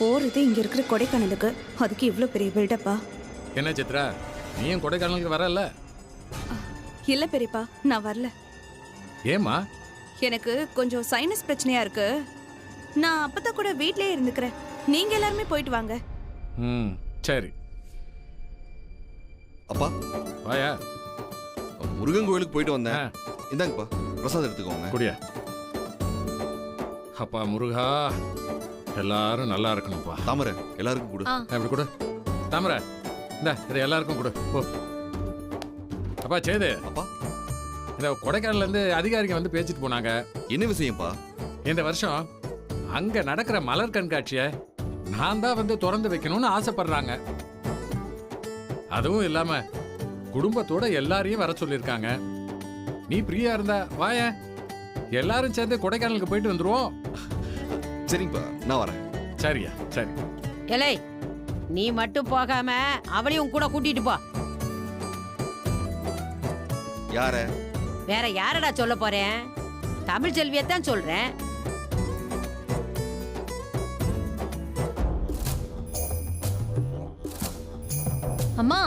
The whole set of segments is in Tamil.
போறது இங்க இருக்கிற கொடைக்கானலுக்கு. அதுக்கு இவ்ளோ பெரிய பில்டப்பா என்ன சித்ரா? நீயும் கொடைக்கானலுக்கு வரல? இல்ல பெரியப்பா நான் வரல. ஏம்மா? எனக்கு கொஞ்சம் சைனஸ் பிரச்சனையா இருக்கு. நான் அப்பதான் கூட வீட்லயே இருந்துக்கிறேன். நீங்க எல்லாருமே போயிட்டு வாங்க. ம் சரி. அப்பா. வாயா. முருகன் கோயிலுக்கு போயிட்டு வந்தேன். இந்தாங்கப்பா பிரசாதம் எடுத்துக்கோங்க. குடியா. அப்பா முருகா. எல்லாரும் நல்லா இருக்கணும்ப்பா. தாமரை எல்லாருக்கும் கொடு. அப்படி கொடு. தாமரை இந்த இது எல்லாருக்கும் கொடு. போ. அப்பா சேது. அப்பா. இந்த கொடைக்கானல்ல இருந்து அதிகாரிங்க வந்து பேசிட்டு போனாங்க. என்ன விஷயம்ப்பா? இந்த வருஷம் அங்க நடக்கிற மலர் கண்காட்சியை நான் தான் வந்து திறந்து வைக்கணும்னு ஆசைப்படுறாங்க. அதுவும் இல்லாம குடும்பத்தோட எல்லாரையும் வர சொல்லியிருக்காங்க. நீ ஃப்ரீயா இருந்தா வாயேன் எல்லாரும் சேர்ந்து கொடைக்கானலுக்கு போயிட்டு வந்துருவோம். சரிங்கப்பா நான் வரேன். சரியா சரி. எலை நீ மட்டும் போகாம அவளையும் கூட கூட்டிட்டு போ. யார? வேற யாரடா சொல்ல போறேன்? தமிழ் செல்வியத்தான் சொல்றேன். அம்மா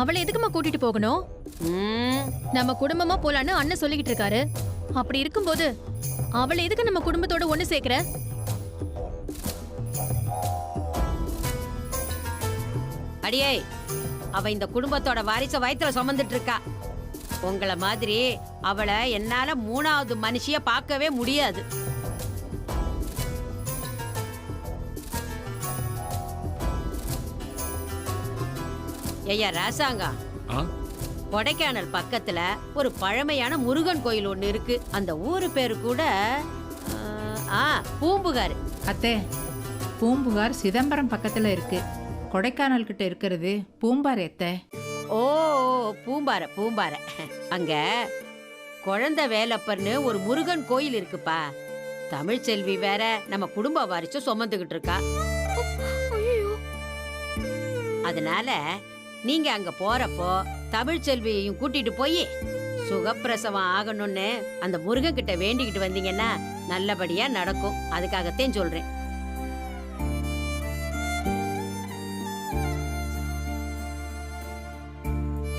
அவளை எதுக்கும்மா கூட்டிட்டு போகணும்? நம்ம குடும்பமா போலான்னு அண்ணன் சொல்லிக்கிட்டு இருக்காரு. அப்படி இருக்கும்போது அவளை எதுக்கு நம்ம குடும்பத்தோட ஒண்ணு சேர்க்கிற? அடியே அவ இந்த குடும்பத்தோட வாரிச வயித்துல சுமந்துட்டு இருக்கா உங்கள மாதிரி அவளை என்னால மூணாவது மனுஷிய பார்க்கவே முடியாது. ஐயா ராசாங்கா. கொடைக்கானல் பக்கத்துல ஒரு பழமையான முருகன் கோயில் ஒண்ணு இருக்கு. அந்த ஊரு பேரு கூட ஆ பூம்புகார். அத்தே பூம்புகார் சிதம்பரம் பக்கத்துல இருக்கு. கொடைக்கானல் கிட்ட இருக்கிறது. பூம்பாறை அத்தை ஓ பூம்பாறை பூம்பாறை. அங்க குழந்தை வேலப்பர்னு ஒரு முருகன் கோயில் இருக்குப்பா. தமிழ்ச்செல்வி வேற நம்ம குடும்ப வாரிசு சுமந்துகிட்டு இருக்கா. அதனால நீங்க அங்க போறப்போ தமிழ்ச்செல்வியையும் கூட்டிட்டு போய் சுகப்பிரசவம் ஆகணும்னு அந்த முருகன் கிட்ட வேண்டிக்கிட்டு வந்தீங்கன்னா நல்லபடியா நடக்கும். அதுக்காகத்தான் சொல்றேன்.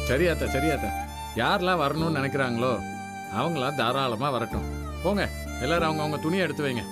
சரியாத்தா சரியாத்தா. யாரெல்லாம் வரணும்னு நினைக்கிறாங்களோ அவங்களாம் தாராளமா வரட்டும். போங்க எல்லாரும் அவங்க அவங்க துணியை எடுத்து வைங்க.